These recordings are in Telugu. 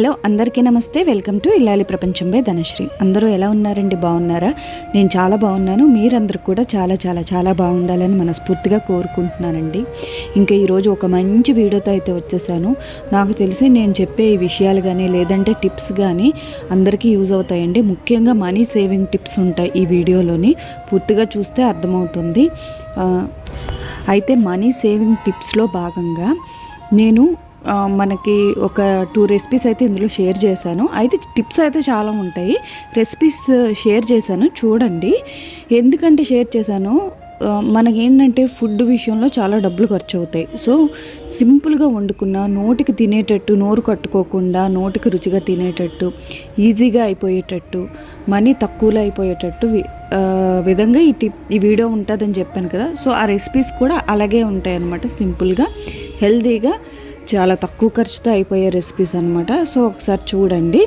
హలో అందరికీ నమస్తే. వెల్కమ్ టు ఇల్లాలి ప్రపంచం బై ధనశ్రీ. అందరూ ఎలా ఉన్నారండి? బాగున్నారా? నేను చాలా బాగున్నాను. మీరందరూ కూడా చాలా చాలా చాలా బాగుండాలని మనస్ఫూర్తిగా కోరుకుంటున్నానండి. ఇంకా ఈరోజు ఒక మంచి వీడియోతో అయితే వచ్చేసాను. నాకు తెలిసి నేను చెప్పే ఈ విషయాలు కానీ లేదంటే టిప్స్ కానీ అందరికీ యూజ్ అవుతాయండి. ముఖ్యంగా మనీ సేవింగ్ టిప్స్ ఉంటాయి ఈ వీడియోలోని. పూర్తిగా చూస్తే అర్థమవుతుంది. అయితే మనీ సేవింగ్ టిప్స్లో భాగంగా నేను మనకి ఒక టూ రెసిపీస్ అయితే ఇందులో షేర్ చేశాను. అయితే టిప్స్ అయితే చాలా ఉంటాయి. రెసిపీస్ షేర్ చేశాను. చూడండి. ఎందుకంటే షేర్ చేశాను? మనకేంటంటే ఫుడ్ విషయంలో చాలా డబ్బులు ఖర్చు అవుతాయి సో సింపుల్గా వండుకున్న నోటికి తినేటట్టు నోరు కట్టుకోకుండా నోటికి రుచిగా తినేటట్టు ఈజీగా అయిపోయేటట్టు మనీ తక్కువలో అయిపోయేటట్టు విధంగా ఈ టిప్ ఈ వీడియో ఉంటుందని చెప్పాను కదా. సో ఆ రెసిపీస్ కూడా అలాగే ఉంటాయి అన్నమాట సింపుల్గా హెల్తీగా చాలా తక్కువ ఖర్చుతో అయిపోయే రెసిపీస్ అనమాట సో ఒకసారి చూడండి.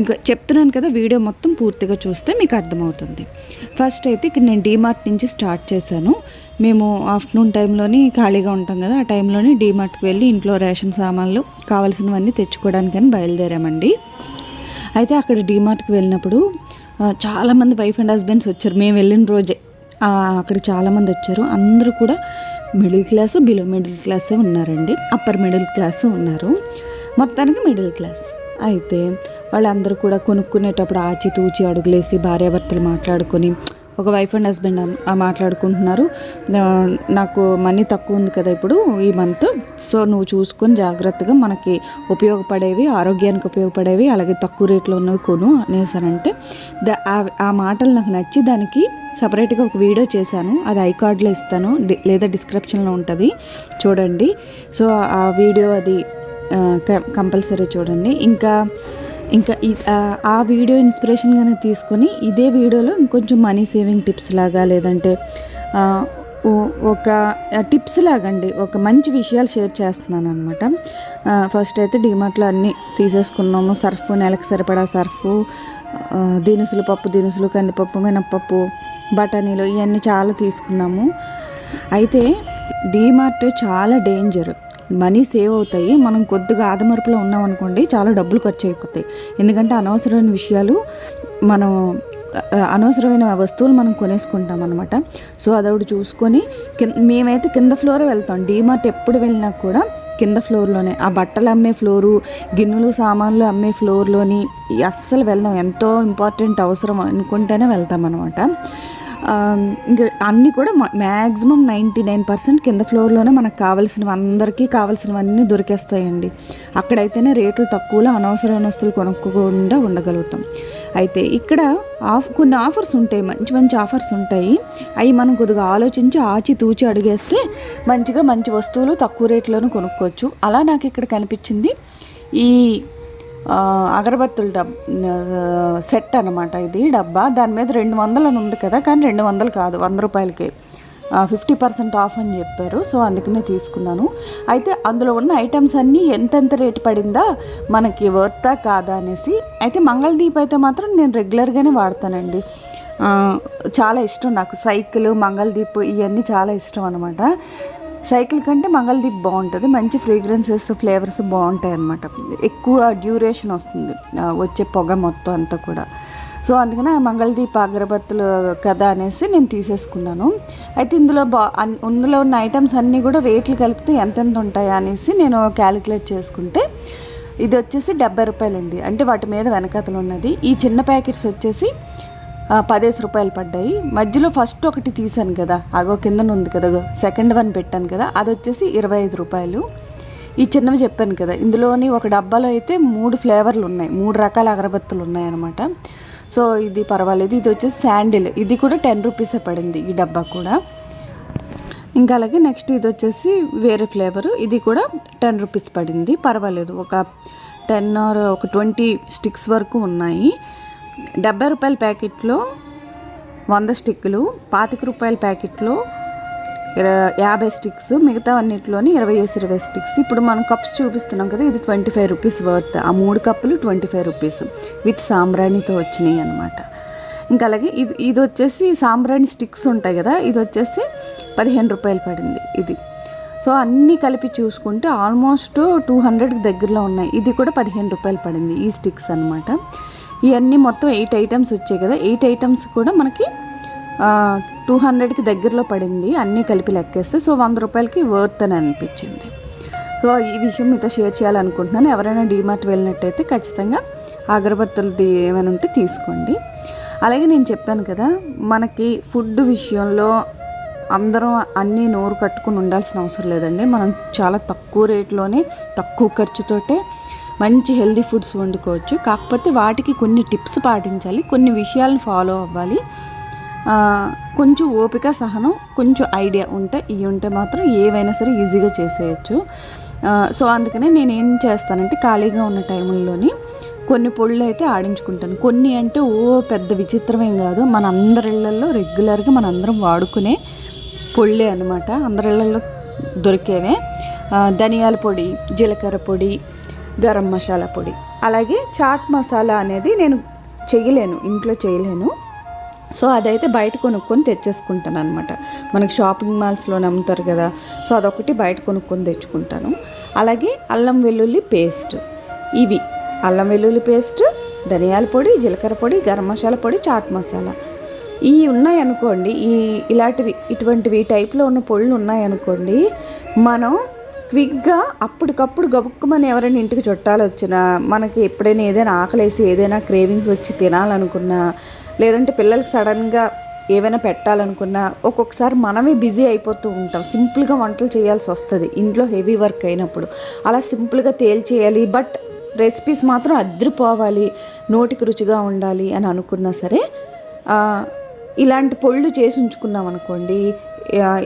ఇంకా చెప్తున్నాను కదా వీడియో మొత్తం పూర్తిగా చూస్తే మీకు అర్థమవుతుంది. ఫస్ట్ అయితే ఇక్కడ నేను డీమార్ట్ నుంచి స్టార్ట్ చేశాను. మేము ఆఫ్టర్నూన్ టైంలోని ఖాళీగా ఉంటాం కదా ఆ టైంలోని డీమార్ట్కి వెళ్ళి ఇంట్లో రేషన్ సామాన్లు కావాల్సినవన్నీ తెచ్చుకోవడానికని బయలుదేరామండి. అయితే అక్కడ డీమార్ట్కి వెళ్ళినప్పుడు చాలామంది వైఫ్ అండ్ హస్బెండ్స్ వచ్చారు. మేము వెళ్ళిన రోజే అక్కడ చాలామంది వచ్చారు. అందరూ కూడా middle class below middle class ఉన్నారండి. అప్పర్ మిడిల్ క్లాస్ ఉన్నారు. మొత్తానికి మిడిల్ క్లాస్. అయితే వాళ్ళందరూ కూడా కొనుక్కునేటప్పుడు ఆచి తూచి అడుగులేసి భార్యాభర్తలు మాట్లాడుకొని ఒక వైఫ్ అండ్ హస్బెండ్ మాట్లాడుకుంటున్నారు. నాకు మనీ తక్కువ ఉంది కదా ఇప్పుడు ఈ మంత్ సో నువ్వు చూసుకొని జాగ్రత్తగా మనకి ఉపయోగపడేవి ఆరోగ్యానికి ఉపయోగపడేవి అలాగే తక్కువ రేట్లో ఉన్నవి కొను అనేసానంటే ద ఆ- మాటలు నాకు నచ్చి దానికి సపరేట్గా ఒక వీడియో చేశాను. అది ఐ కార్డ్లో ఇస్తాను. లేదా డిస్క్రిప్షన్లో ఉంటుంది. చూడండి. సో ఆ వీడియో అది కంపల్సరీ చూడండి. ఇంకా ఇంకా ఈ- ఆ- వీడియో ఇన్స్పిరేషన్గానే తీసుకొని ఇదే వీడియోలో ఇంకొంచెం మనీ సేవింగ్ టిప్స్ లాగా లేదంటే ఒక టిప్స్ లాగండి. ఒక మంచి విషయాలు షేర్ చేస్తున్నాను అనమాట ఫస్ట్ అయితే డిమార్ట్లో అన్నీ తీసేసుకున్నాము. సర్ఫ్ నెలకు సరిపడా సర్ఫ్ దినుసులు పప్పు దినుసులు కందిపప్పు మినప్పప్పు బఠానీలు ఇవన్నీ చాలా తీసుకున్నాము. అయితే డీమార్ట్ చాలా డేంజర్. మనీ సేవ్ అవుతాయి. మనం కొద్దిగా ఆదమరుపులో ఉన్నాం అనుకోండి చాలా డబ్బులు ఖర్చు అయిపోతాయి. ఎందుకంటే అనవసరమైన విషయాలు మనం అనవసరమైన వస్తువులు మనం కొనేసుకుంటాం అనమాట సో అదొకటి చూసుకొని కింద మేమైతే కింద ఫ్లోరే వెళ్తాం. డీమార్ట్ ఎప్పుడు వెళ్ళినా కూడా కింద ఫ్లోర్లోనే. ఆ బట్టలు అమ్మే ఫ్లోరు గిన్నెలు సామాన్లు అమ్మే ఫ్లోర్లోని అస్సలు వెళ్ళాం. ఎంతో ఇంపార్టెంట్ అవసరం అనుకుంటేనే వెళ్తాం అనమాట ఇంకా అన్నీ కూడా మ్యాక్సిమం నైంటీ నైన్ పర్సెంట్ కింద ఫ్లోర్లోనే మనకు కావాల్సినవి అందరికీ కావాల్సినవన్నీ దొరికేస్తాయండి. అక్కడైతేనే రేట్లు తక్కువలో అనవసరమైన వస్తువులు కొనుక్కోకుండా ఉండగలుగుతాం. అయితే ఇక్కడ ఆఫ్ కొన్ని ఆఫర్స్ ఉంటాయి మంచి మంచి ఆఫర్స్ ఉంటాయి. అవి మనం కొద్దిగా ఆలోచించి ఆచి తూచి అడిగేస్తే మంచిగా మంచి వస్తువులు తక్కువ రేట్లోనూ కొనుక్కోవచ్చు. అలా నాకు ఇక్కడ కనిపించింది. ఈ అగరబత్తుల డబ్ సెట్ అనమాట ఇది డబ్బా. దాని మీద రెండు వందలు అని ఉంది కదా కానీ రెండు వందలు కాదు వంద రూపాయలకే. ఫిఫ్టీ పర్సెంట్ ఆఫ్ అని చెప్పారు సో అందుకనే తీసుకున్నాను. అయితే అందులో ఉన్న ఐటమ్స్ అన్నీ ఎంతెంత రేటు పడిందా మనకి వర్తా కాదా అనేసి. అయితే మంగళదీప్ అయితే మాత్రం నేను రెగ్యులర్గానే వాడతానండి. చాలా ఇష్టం నాకు. సైకిల్ మంగళదీప్ ఇవన్నీ చాలా ఇష్టం అనమాట సైకిల్ కంటే మంగళదీప్ బాగుంటుంది. మంచి ఫ్రేగ్రెన్సెస్ ఫ్లేవర్స్ బాగుంటాయి అన్నమాట ఎక్కువ డ్యూరేషన్ వస్తుంది. వచ్చే పొగ మొత్తం అంతా కూడా. సో అందుకనే ఆ మంగళదీప్ అగరబత్తుల కథ అనేసి నేను తీసేసుకున్నాను. అయితే ఇందులో బా ఇందులో ఉన్న ఐటమ్స్ అన్నీ కూడా రేట్లు కలిపితే ఎంతెంత ఉంటాయా అనేసి నేను క్యాలిక్యులేట్ చేసుకుంటే ఇది వచ్చేసి డెబ్బై రూపాయలండి. అంటే వాటి మీద వెనకతలు ఉన్నది. ఈ చిన్న ప్యాకెట్స్ వచ్చేసి పదేసి రూపాయలు పడ్డాయి. మధ్యలో ఫస్ట్ ఒకటి తీసాను కదా అగో కిందన ఉంది కదా సెకండ్ వన్ పెట్టాను కదా అది వచ్చేసి ఇరవై ఐదు రూపాయలు. ఈ చిన్నవి చెప్పాను కదా ఇందులోని ఒక డబ్బాలో అయితే మూడు ఫ్లేవర్లు ఉన్నాయి మూడు రకాల అగరబత్తులు ఉన్నాయి అనమాట సో ఇది పర్వాలేదు ఇది వచ్చేసి శాండిల్ ఇది కూడా టెన్ రూపీసే పడింది ఈ డబ్బా కూడా. ఇంకా అలాగే నెక్స్ట్ ఇది వచ్చేసి వేరే ఫ్లేవరు ఇది కూడా టెన్ రూపీస్ పడింది పర్వాలేదు ఒక టెన్ ఆర్ ఒక ట్వంటీ స్టిక్స్ వరకు ఉన్నాయి. డెబ్బై రూపాయల ప్యాకెట్లో వంద స్టిక్కులు పాతిక రూపాయల ప్యాకెట్లో యాభై స్టిక్స్ మిగతా అన్నిటిలోని ఇరవై వేసి ఇరవై స్టిక్స్. ఇప్పుడు మనం కప్స్ చూపిస్తున్నాం కదా ఇది ట్వంటీ ఫైవ్ రూపీస్ వర్త్. ఆ మూడు కప్పులు ట్వంటీ ఫైవ్ రూపీస్. విత్ సాంబ్రాణితో వచ్చినాయి అనమాట ఇంకా అలాగే ఇవి- ఇది వచ్చేసి సాంబ్రాణి స్టిక్స్ ఉంటాయి కదా ఇది వచ్చేసి పదిహేను రూపాయలు పడింది ఇది. సో అన్నీ కలిపి చూసుకుంటే ఆల్మోస్ట్ టూ హండ్రెడ్కి దగ్గరలో ఉన్నాయి. ఇది కూడా పదిహేను రూపాయలు పడింది ఈ స్టిక్స్ అనమాట ఇవన్నీ మొత్తం ఎయిట్ ఐటమ్స్ వచ్చాయి కదా. ఎయిట్ ఐటమ్స్ కూడా మనకి టూ హండ్రెడ్కి దగ్గరలో పడింది. అన్నీ కలిపి లెక్కేస్తే సో వంద రూపాయలకి వర్త్ అని అనిపించింది. సో ఈ విషయం మీతో షేర్ చేయాలనుకుంటున్నాను. ఎవరైనా డీమార్ట్ వెళ్ళినట్టయితే ఖచ్చితంగా అగరబత్తులది ఏమైనా ఉంటే తీసుకోండి. అలాగే నేను చెప్పాను కదా మనకి ఫుడ్ విషయంలో అందరం అన్నీ నోరు కట్టుకుని ఉండాల్సిన అవసరం లేదండి. మనం చాలా తక్కువ రేట్లోనే తక్కువ ఖర్చుతోటే మంచి హెల్దీ ఫుడ్స్ వండుకోవచ్చు. కాకపోతే వాటికి కొన్ని టిప్స్ పాటించాలి కొన్ని విషయాలను ఫాలో అవ్వాలి. కొంచెం ఓపిక సహనం కొంచెం ఐడియా ఉంటే ఇవి ఉంటే మాత్రం ఏవైనా సరే ఈజీగా చేసేయచ్చు. సో అందుకనే నేను ఏం చేస్తానంటే ఖాళీగా ఉన్న టైంలోని కొన్ని పొళ్ళు అయితే ఆడించుకుంటాను. కొన్ని అంటే ఓ పెద్ద విచిత్రమేం కాదు. మన అందరి రెగ్యులర్గా మన అందరం వాడుకునే పొళ్ళే అనమాట అందరి దొరికేవే. ధనియాల పొడి జీలకర్ర పొడి గరం మసాలా పొడి. అలాగే చాట్ మసాలా అనేది నేను చేయలేను ఇంట్లో చేయలేను. సో అదైతే బయట కొనుక్కొని తెచ్చేసుకుంటాను అనమాట మనకి షాపింగ్ మాల్స్లో అమ్ముతారు కదా సో అదొకటి బయట కొనుక్కొని తెచ్చుకుంటాను. అలాగే అల్లం వెల్లుల్లి పేస్ట్. ఇవి అల్లం వెల్లుల్లి పేస్ట్ ధనియాల పొడి జీలకర్ర పొడి గరం మసాలా పొడి చాట్ మసాలా. ఈ ఉన్నాయనుకోండి ఈ ఇలాంటివి ఇటువంటివి టైప్లో ఉన్న పొళ్ళు ఉన్నాయనుకోండి మనం క్విక్గా అప్పటికప్పుడు గబుక్కుమని ఎవరైనా ఇంటికి చుట్టాలు వచ్చినా మనకి ఎప్పుడైనా ఏదైనా ఆకలేసి ఏదైనా క్రేవింగ్స్ వచ్చి తినాలనుకున్నా లేదంటే పిల్లలకి సడన్గా ఏవైనా పెట్టాలనుకున్నా ఒక్కొక్కసారి మనమే బిజీ అయిపోతూ ఉంటాం. సింపుల్గా వంటలు చేయాల్సి వస్తుంది. ఇంట్లో హెవీ వర్క్ అయినప్పుడు అలా సింపుల్గా తేల్చేయాలి. బట్ రెసిపీస్ మాత్రం అద్దరిపోవాలి నోటికి రుచిగా ఉండాలి అని అనుకున్నా సరే ఇలాంటి పొళ్ళు చేసి ఉంచుకున్నాం అనుకోండి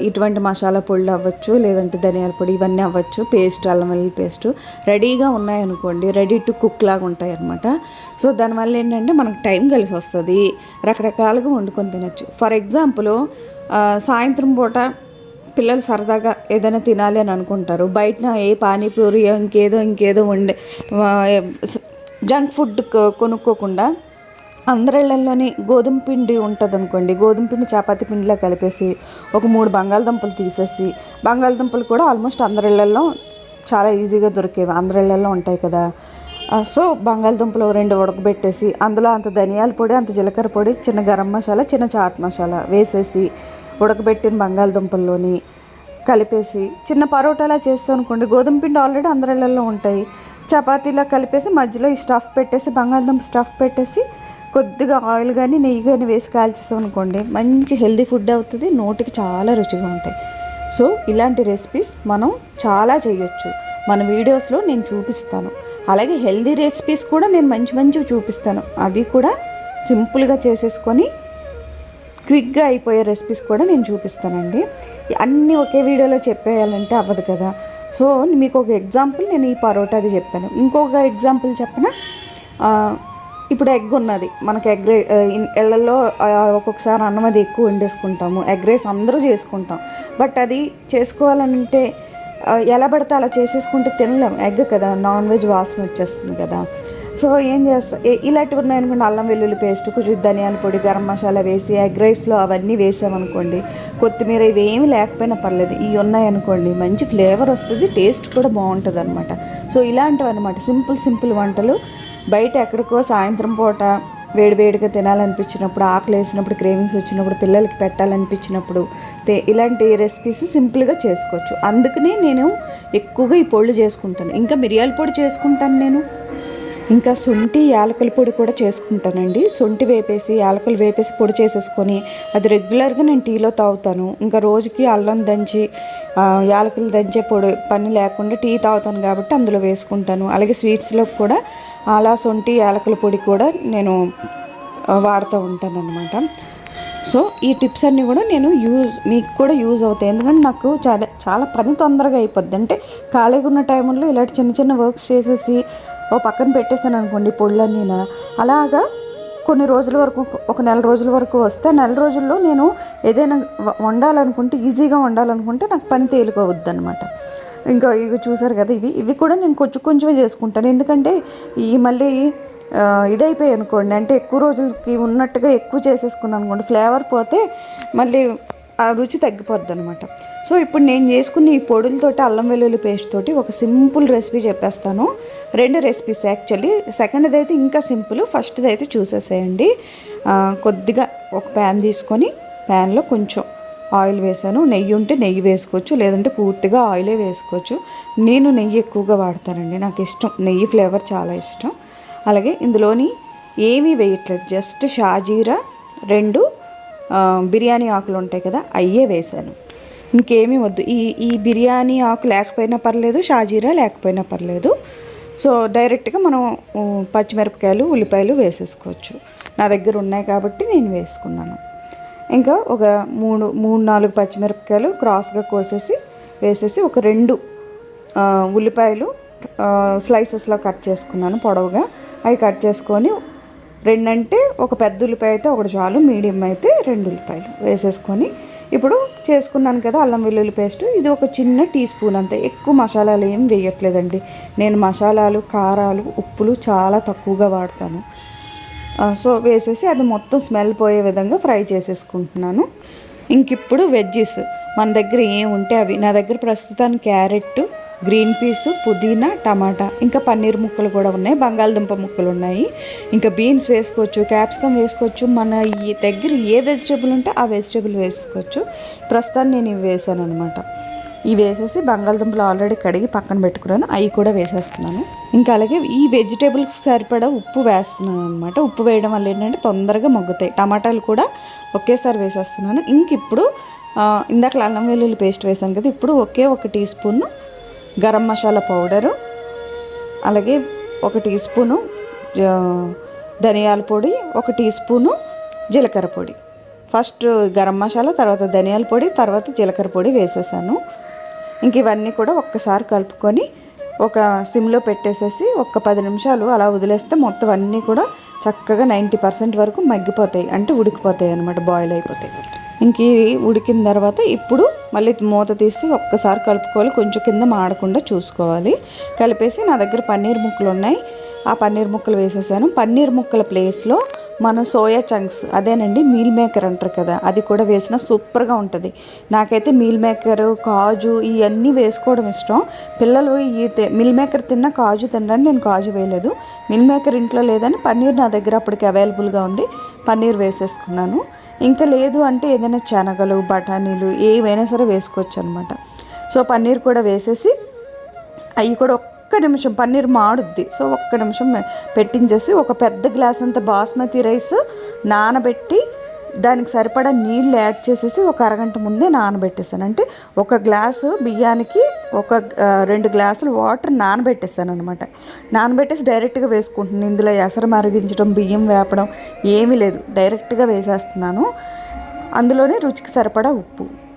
ఇటువంటి మసాలా పొడులు అవ్వచ్చు లేదంటే ధనియాల పొడి ఇవన్నీ అవ్వచ్చు పేస్ట్ అల్లం వెల్లుల్లి పేస్ట్ రెడీగా ఉన్నాయనుకోండి రెడీ టు కుక్ లాగా ఉంటాయి అనమాట సో దానివల్ల ఏంటంటే మనకు టైం కలిసి వస్తుంది రకరకాలుగా వండుకొని తినచ్చు. ఫర్ ఎగ్జాంపుల్ సాయంత్రం పూట పిల్లలు సరదాగా ఏదైనా తినాలి అని అనుకుంటారు. బయట ఏ పానీపూరి ఇంకేదో ఇంకేదో వండే జంక్ ఫుడ్ కొనుక్కోకుండా అందరిళ్ళల్లోని గోధుమ పిండి ఉంటుంది అనుకోండి గోధుమ పిండి చపాతి పిండిలో కలిపేసి ఒక మూడు బంగాళదుంపలు తీసేసి బంగాళదుంపలు కూడా ఆల్మోస్ట్ అందరిళ్ళల్లో చాలా ఈజీగా దొరికేవి అందరిళ్ళల్లో ఉంటాయి కదా. సో బంగాళదుంపలు రెండు ఉడకబెట్టేసి అందులో అంత ధనియాల పొడి అంత జీలకర్ర పొడి చిన్న గరం మసాలా చిన్న చాట్ మసాలా వేసేసి ఉడకబెట్టిన బంగాళదుంపల్లోని కలిపేసి చిన్న పరోటాలా చేస్తాం అనుకోండి గోధుమ పిండి ఆల్రెడీ అందరిళ్ళల్లో ఉంటాయి. చపాతీలా కలిపేసి మధ్యలో ఈ స్టఫ్ పెట్టేసి బంగాళదుంప స్టఫ్ పెట్టేసి కొద్దిగా ఆయిల్ కానీ నెయ్యి కానీ వేసి కాల్చేసాం అనుకోండి మంచి హెల్దీ ఫుడ్ అవుతుంది నోటికి చాలా రుచిగా ఉంటాయి. సో ఇలాంటి రెసిపీస్ మనం చాలా చేయొచ్చు. మన వీడియోస్లో నేను చూపిస్తాను. అలాగే హెల్దీ రెసిపీస్ కూడా నేను మంచి మంచివి చూపిస్తాను. అవి కూడా సింపుల్గా చేసేసుకొని క్విక్గా అయిపోయే రెసిపీస్ కూడా నేను చూపిస్తానండి. అన్నీ ఒకే వీడియోలో చెప్పేయాలంటే అవ్వదు కదా. సో మీకు ఒక ఎగ్జాంపుల్ నేను ఈ పరోటాది చెప్పాను ఇంకొక ఎగ్జాంపుల్ చెప్పిన? ఇప్పుడు ఎగ్ ఉన్నది. మనకు ఎగ్ రే ఇళ్ళల్లో ఒక్కొక్కసారి అన్నం అది ఎక్కువ వండేసుకుంటాము. ఎగ్ రైస్ అందరూ చేసుకుంటాం. బట్ అది చేసుకోవాలంటే ఎలా పడితే అలా చేసేసుకుంటే తినలేం. ఎగ్ కదా నాన్ వెజ్ వాసన వచ్చేస్తుంది కదా. సో ఏం చేస్తా ఇలాంటివి ఉన్నాయనుకోండి. అల్లం వెల్లుల్లి పేస్ట్ కొంచెం ధనియాల పొడి గరం మసాలా వేసి ఎగ్ రైస్లో అవన్నీ వేసామనుకోండి కొత్తిమీర ఇవి లేకపోయినా పర్లేదు. ఇవి ఉన్నాయనుకోండి మంచి ఫ్లేవర్ వస్తుంది టేస్ట్ కూడా బాగుంటుంది అనమాట సో ఇలాంటివి అనమాట సింపుల్ సింపుల్ వంటలు బయట ఎక్కడికో సాయంత్రం పూట వేడివేడిగా తినాలనిపించినప్పుడు ఆకలి వేసినప్పుడు క్రేవింగ్స్ వచ్చినప్పుడు పిల్లలకి పెట్టాలనిపించినప్పుడు ఇలాంటి రెసిపీస్ సింపుల్గా చేసుకోవచ్చు. అందుకనే నేను ఎక్కువగా ఈ పొళ్ళు చేసుకుంటాను. ఇంకా మిరియాల పొడి చేసుకుంటాను నేను. ఇంకా శొంఠి యాలకుల పొడి కూడా చేసుకుంటానండి. శొంఠి వేపేసి యాలకులు వేపేసి పొడి చేసేసుకొని అది రెగ్యులర్గా నేను టీలో తాగుతాను. ఇంకా రోజుకి అల్లం దంచి యాలకులు దంచే పొడి పని లేకుండా టీ తాగుతాను కాబట్టి అందులో వేసుకుంటాను. అలాగే స్వీట్స్లో కూడా అలా సొంటి యాలకుల పొడి కూడా నేను వాడుతూ ఉంటాను అనమాట సో ఈ టిప్స్ అన్నీ కూడా నేను యూజ్ మీకు కూడా యూజ్ అవుతాయి. ఎందుకంటే నాకు చాలా చాలా పని తొందరగా అయిపోద్ది. అంటే ఖాళీగా ఉన్న టైంలో ఇలాంటి చిన్న చిన్న వర్క్స్ చేసేసి ఓ పక్కన పెట్టేసాను అనుకోండి పొళ్ళన్నీ అలాగా కొన్ని రోజుల వరకు ఒక నెల రోజుల వరకు వస్తే నెల రోజుల్లో నేను ఏదైనా వండాలనుకుంటే ఈజీగా వండాలనుకుంటే నాకు పని తేలిక అవుద్ది అనమాట ఇంకా ఇవి చూసారు కదా ఇవి ఇవి కూడా నేను కొంచెం కొంచెమే చేసుకుంటాను. ఎందుకంటే ఈ మళ్ళీ ఆ, ఇదైపోయాయి అనుకోండి. అంటే ఎక్కువ రోజులకి ఉన్నట్టుగా ఎక్కువ చేసేసుకున్నాను అనుకోండి. ఫ్లేవర్ పోతే మళ్ళీ ఆ రుచి తగ్గిపోద్ది అనమాట సో ఇప్పుడు నేను చేసుకున్న ఈ పొడులతోటి అల్లం వెల్లుల్లి పేస్ట్ తోటి ఒక సింపుల్ రెసిపీ చెప్పేస్తాను. రెండు రెసిపీస్ యాక్చువల్లీ. సెకండ్ది అయితే ఇంకా సింపుల్ ఫస్ట్ది అయితే చూసేసేయండి కొద్దిగా ఒక ప్యాన్ తీసుకొని ప్యాన్లో కొంచెం ఆయిల్ వేసాను. నెయ్యి ఉంటే నెయ్యి వేసుకోవచ్చు లేదంటే పూర్తిగా ఆయిలే వేసుకోవచ్చు. నేను నెయ్యి ఎక్కువగా వాడతానండి నాకు ఇష్టం. నెయ్యి ఫ్లేవర్ చాలా ఇష్టం. అలాగే ఇందులోని ఏమీ వేయట్లేదు జస్ట్ షాజీరా రెండు బిర్యానీ ఆకులు ఉంటాయి కదా అయ్యే వేసాను. ఇంకేమీ వద్దు. ఈ ఈ బిర్యానీ ఆకు లేకపోయినా పర్లేదు షాజీరా లేకపోయినా పర్లేదు. సో డైరెక్ట్గా మనం పచ్చిమిరపకాయలు ఉల్లిపాయలు వేసేసుకోవచ్చు. నా దగ్గర ఉన్నాయి కాబట్టి నేను వేసుకున్నాను. ఇంకా ఒక మూడు మూడు నాలుగు పచ్చిమిరపకాయలు క్రాస్గా కోసేసి వేసేసి ఒక రెండు ఉల్లిపాయలు స్లైసెస్లో కట్ చేసుకున్నాను పొడవుగా. అవి కట్ చేసుకొని రెండంటే ఒక పెద్ద ఉల్లిపాయ అయితే ఒకటి చాలు మీడియం అయితే రెండు ఉల్లిపాయలు వేసేసుకొని. ఇప్పుడు చేసుకున్నాను కదా అల్లం వెల్లుల్లి పేస్ట్ ఇది ఒక చిన్న టీ స్పూన్ అంతే. ఎక్కువ మసాలాలు ఏం వేయట్లేదండి. నేను మసాలాలు కారాలు ఉప్పులు చాలా తక్కువగా వాడతాను. సో వేసేసి అది మొత్తం స్మెల్ పోయే విధంగా ఫ్రై చేసేసుకుంటున్నాను. ఇంక ఇప్పుడు వెజ్జెస్. మన దగ్గర ఏం ఉంటే అవి. నా దగ్గర ప్రస్తుతానికి క్యారెట్ గ్రీన్ పీస్ పుదీనా టమాటా. ఇంకా పన్నీర్ ముక్కలు కూడా ఉన్నాయి. బంగాళదుంప ముక్కలు ఉన్నాయి. ఇంకా బీన్స్ వేసుకోవచ్చు క్యాప్సికమ్ వేసుకోవచ్చు. మన ఈ దగ్గర ఏ వెజిటేబుల్ ఉంటే ఆ వెజిటేబుల్ వేసుకోవచ్చు. ప్రస్తుతాన్ని నేను ఇవి వేసాను అనమాట ఇవి వేసేసి బంగాళదుంపలు ఆల్రెడీ కడిగి పక్కన పెట్టుకున్నాను. అవి కూడా వేసేస్తున్నాను. ఇంకా అలాగే ఈ వెజిటేబుల్స్ సరిపడా ఉప్పు వేస్తున్నాను అనమాట ఉప్పు వేయడం వల్ల ఏంటంటే తొందరగా మగ్గుతాయి. టమాటాలు కూడా ఒకేసారి వేసేస్తున్నాను. ఇంక ఇప్పుడు ఇందాక అల్లం వెల్లుల్లి పేస్ట్ వేసాను కదా ఇప్పుడు ఒకే ఒక teaspoon garam masala powder అలాగే ఒక టీ స్పూను ధనియాల పొడి ఒక టీ స్పూను జీలకర్ర పొడి. ఫస్ట్ గరం మసాలా తర్వాత ధనియాల పొడి తర్వాత జీలకర్ర పొడి వేసేసాను. ఇంక ఇవన్నీ కూడా ఒక్కసారి కలుపుకొని ఒక సిమ్లో పెట్టేసేసి ఒక పది నిమిషాలు అలా వదిలేస్తే మొత్తం అన్నీ కూడా చక్కగా నైంటీ పర్సెంట్ వరకు మగ్గిపోతాయి. అంటే ఉడికిపోతాయి అనమాట బాయిల్ అయిపోతాయి. ఇంక ఉడికిన తర్వాత ఇప్పుడు మళ్ళీ మూత తీసి ఒక్కసారి కలుపుకోవాలి. కొంచెం కింద మాడకుండా చూసుకోవాలి. కలిపేసి నా దగ్గర పన్నీర్ ముక్కలు ఉన్నాయి ఆ పన్నీర్ ముక్కలు వేసేసాను. పన్నీర్ ముక్కల ప్లేస్లో మనం సోయా చంక్స్. అదేనండి మీల్ మేకర్ అంటారు కదా అది కూడా వేసిన సూపర్గా ఉంటుంది. నాకైతే మీల్ మేకర్ కాజు ఇవన్నీ వేసుకోవడం ఇష్టం. పిల్లలు ఈ తే- మిల్ మేకర్ తిన్న కాజు తినడానికి నేను కాజు వేయలేదు. మిల్ మేకర్ ఇంట్లో లేదని పన్నీర్ నా దగ్గర అప్పటికి అవైలబుల్గా ఉంది. పన్నీర్ వేసేసుకున్నాను. ఇంకా లేదు అంటే ఏదైనా శనగలు బఠానీలు ఏవైనా సరే వేసుకోవచ్చు అనమాట సో పన్నీర్ కూడా వేసేసి అవి కూడా ఒక్క నిమిషం పన్నీర్ మాడుద్ది. సో ఒక్క నిమిషం పెట్టించేసి ఒక పెద్ద గ్లాస్ అంత బాస్మతి రైస్ నానబెట్టి దానికి సరిపడా నీళ్ళు యాడ్ చేసేసి ఒక అరగంట ముందే నానబెట్టేసాను అంటే ఒక గ్లాసు బియ్యానికి ఒక రెండు గ్లాసులు వాటర్ నానబెట్టేసాను అనమాట నానబెట్టేసి డైరెక్ట్గా వేసుకుంటున్నాను. ఇందులో ఎసరు మరిగించడం బియ్యం వేపడం ఏమీ లేదు. డైరెక్ట్గా వేసేస్తున్నాను. అందులోనే రుచికి సరిపడా ఉప్పు.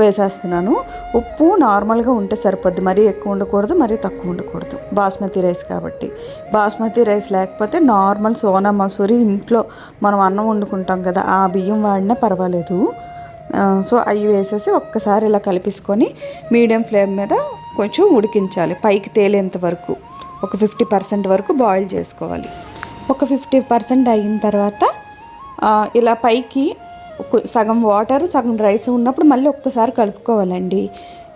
వేసేస్తున్నాను. ఉప్పు నార్మల్గా ఉంటే సరిపోద్ది. మరీ ఎక్కువ ఉండకూడదు మరీ తక్కువ ఉండకూడదు. బాస్మతి రైస్ కాబట్టి. బాస్మతి రైస్ లేకపోతే నార్మల్ సోనా మసూరి ఇంట్లో మనం అన్నం వండుకుంటాం కదా ఆ బియ్యం వాడినా పర్వాలేదు. సో అవి వేసేసి ఒక్కసారి ఇలా కలిపేసుకొని మీడియం ఫ్లేమ్ మీద కొంచెం ఉడికించాలి. పైకి తేలేంత వరకు. ఒక ఫిఫ్టీ పర్సెంట్ వరకు బాయిల్ చేసుకోవాలి. ఒక ఫిఫ్టీ పర్సెంట్ అయిన తర్వాత ఇలా పైకి సగం వాటర్ సగం రైస్ ఉన్నప్పుడు మళ్ళీ ఒక్కసారి కలుపుకోవాలండి.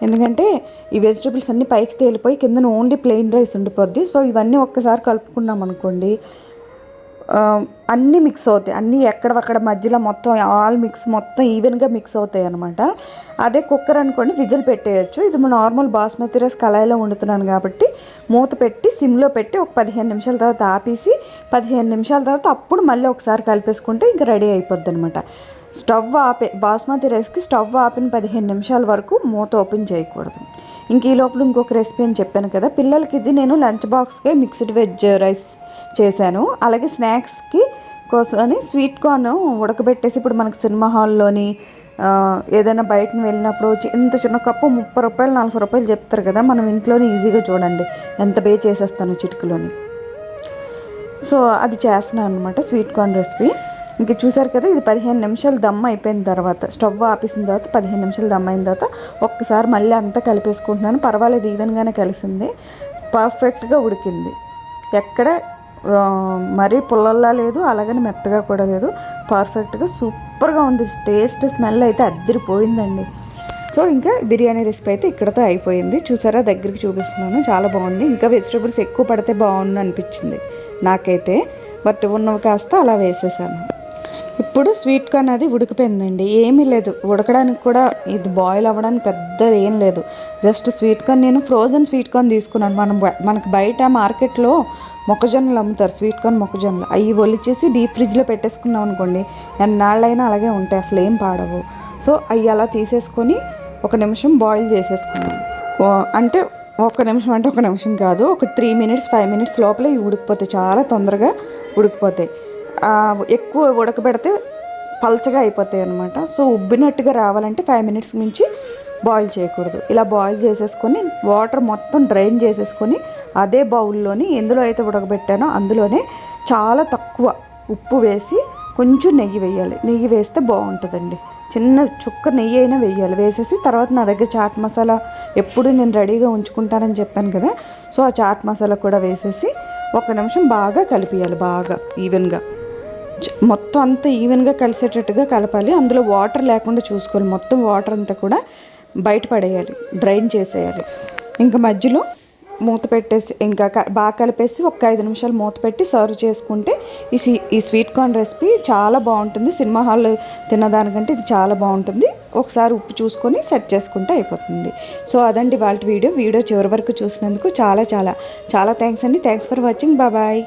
ఎందుకంటే ఈ వెజిటబుల్స్ అన్నీ పైకి తేలిపోయి కింద ఓన్లీ ప్లెయిన్ రైస్ ఉండిపోద్ది. సో ఇవన్నీ ఒక్కసారి కలుపుకున్నాం అనుకోండి అన్నీ మిక్స్ అవుతాయి. అన్నీ ఎక్కడక్కడ మధ్యలో మొత్తం ఆల్ మిక్స్ మొత్తం ఈవెన్గా మిక్స్ అవుతాయి అనమాట అదే కుక్కర్ అనుకోండి విజిల్ పెట్టేయచ్చు. ఇది నార్మల్ బాస్మతి రైస్ కళాయిలో వండుతున్నాను కాబట్టి మూత పెట్టి సిమ్లో పెట్టి ఒక పదిహేను నిమిషాల తర్వాత ఆపేసి పదిహేను నిమిషాల తర్వాత అప్పుడు మళ్ళీ ఒకసారి కలిపేసుకుంటే ఇంకా రెడీ అయిపోద్ది అనమాట స్టవ్ ఆపే బాస్మతి రైస్కి స్టవ్ ఆపిన పదిహేను నిమిషాల వరకు మూత ఓపెన్ చేయకూడదు. ఇంక ఈ లోపల ఇంకొక రెసిపీ అని చెప్పాను కదా పిల్లలకి ఇది నేను లంచ్ బాక్స్కి మిక్స్డ్ వెజ్ రైస్ చేశాను. అలాగే స్నాక్స్కి కోసం అని స్వీట్ కార్న్ ఉడకబెట్టేసి ఇప్పుడు మనకి సినిమా హాల్లోని ఏదైనా బయటకు వెళ్ళినప్పుడు ఇంత చిన్న కప్పు ముప్పై రూపాయలు నలభై రూపాయలు చెప్తారు కదా మనం ఇంట్లోనే ఈజీగా చూడండి ఎంత బే చేసేస్తాను చిటికలోని. సో అది చేస్తున్నాను అనమాట స్వీట్ కార్న్ రెసిపీ. ఇంక చూసారు కదా ఇది పదిహేను నిమిషాలు దమ్ అయిపోయిన తర్వాత స్టవ్ ఆపేసిన తర్వాత పదిహేను నిమిషాలు దమ్ అయిన తర్వాత ఒక్కసారి మళ్ళీ అంతా కలిపేసుకుంటున్నాను. పర్వాలేదు ఈవెన్గానే కలిసింది. పర్ఫెక్ట్గా ఉడికింది. ఎక్కడ మరీ పుల్లల్లా లేదు అలాగని మెత్తగా కూడా లేదు. పర్ఫెక్ట్గా సూపర్గా ఉంది. టేస్ట్ స్మెల్ అయితే అద్దరిపోయిందండి. సో ఇంకా బిర్యానీ రెసిపీ అయితే ఇక్కడతో అయిపోయింది. చూసారా దగ్గరికి చూపిస్తున్నాను. చాలా బాగుంది. ఇంకా వెజిటేబుల్స్ ఎక్కువ పడితే బాగుండు అనిపించింది నాకైతే. బట్ ఉన్నవి కాస్త అలా వేసేసాను. ఇప్పుడు స్వీట్ కార్న్ అది ఉడికిపోయిందండి. ఏమీ లేదు. ఉడకడానికి కూడా ఇది బాయిల్ అవ్వడానికి పెద్ద ఏం లేదు. జస్ట్ స్వీట్ కార్న్ నేను ఫ్రోజన్ స్వీట్ కార్న్ తీసుకున్నాను. మనం మనకు మనకి బయట మార్కెట్లో మొక్కజొన్నలు అమ్ముతారు. స్వీట్ కార్న్ మొక్కజొన్నలు. అవి ఒలిచేసి డీప్ ఫ్రిడ్జ్లో పెట్టేసుకున్నాం అనుకోండి ఎన్నాళ్ళైనా అలాగే ఉంటాయి. అసలు ఏం పాడవు. సో అవి అలా తీసేసుకొని ఒక నిమిషం బాయిల్ చేసేసుకున్నాను అంటే ఒక నిమిషం అంటే ఒక నిమిషం కాదు. ఒక త్రీ మినిట్స్ ఫైవ్ మినిట్స్ లోపల ఇవి ఉడికిపోతాయి. చాలా తొందరగా ఉడికిపోతాయి. ఎక్కువ ఉడకబెడితే పల్చగా అయిపోతాయి అనమాట సో ఉబ్బినట్టుగా రావాలంటే ఫైవ్ మినిట్స్ మించి బాయిల్ చేయకూడదు. ఇలా బాయిల్ చేసేసుకొని వాటర్ మొత్తం డ్రైన్ చేసేసుకొని అదే బౌల్లోని ఎందులో అయితే ఉడకబెట్టానో అందులోనే చాలా తక్కువ ఉప్పు వేసి కొంచెం నెయ్యి వేయాలి. నెయ్యి వేస్తే బాగుంటుందండి. చిన్న చుక్క నెయ్యి అయినా వేయాలి. వేసేసి తర్వాత నా దగ్గర చాట్ మసాలా ఎప్పుడు నేను రెడీగా ఉంచుకుంటానని చెప్పాను కదా సో ఆ చాట్ మసాలా కూడా వేసేసి ఒక నిమిషం బాగా కలిపియాలి బాగా ఈవెన్గా మొత్తం అంతా ఈవెన్గా కలిసేటట్టుగా కలపాలి. అందులో వాటర్ లేకుండా చూసుకోవాలి. మొత్తం వాటర్ అంతా కూడా బయట పడేయాలి. డ్రైన్ చేసేయాలి. ఇంకా మధ్యలో మూత పెట్టేసి ఇంకా బాగా కలిపేసి ఒక ఐదు నిమిషాలు మూత పెట్టి సర్వ్ చేసుకుంటే ఈ సీ ఈ స్వీట్ కార్న్ రెసిపీ చాలా బాగుంటుంది. సినిమా హాల్ తిన్నదానికంటే ఇది చాలా బాగుంటుంది. ఒకసారి ఉప్పు చూసుకొని సెట్ చేసుకుంటే అయిపోతుంది. సో అదండి వాళ్ళ వీడియో. వీడియో చివరి వరకు చూసినందుకు చాలా చాలా చాలా థ్యాంక్స్ అండి. థ్యాంక్స్ ఫర్ వాచింగ్ బాబాయ్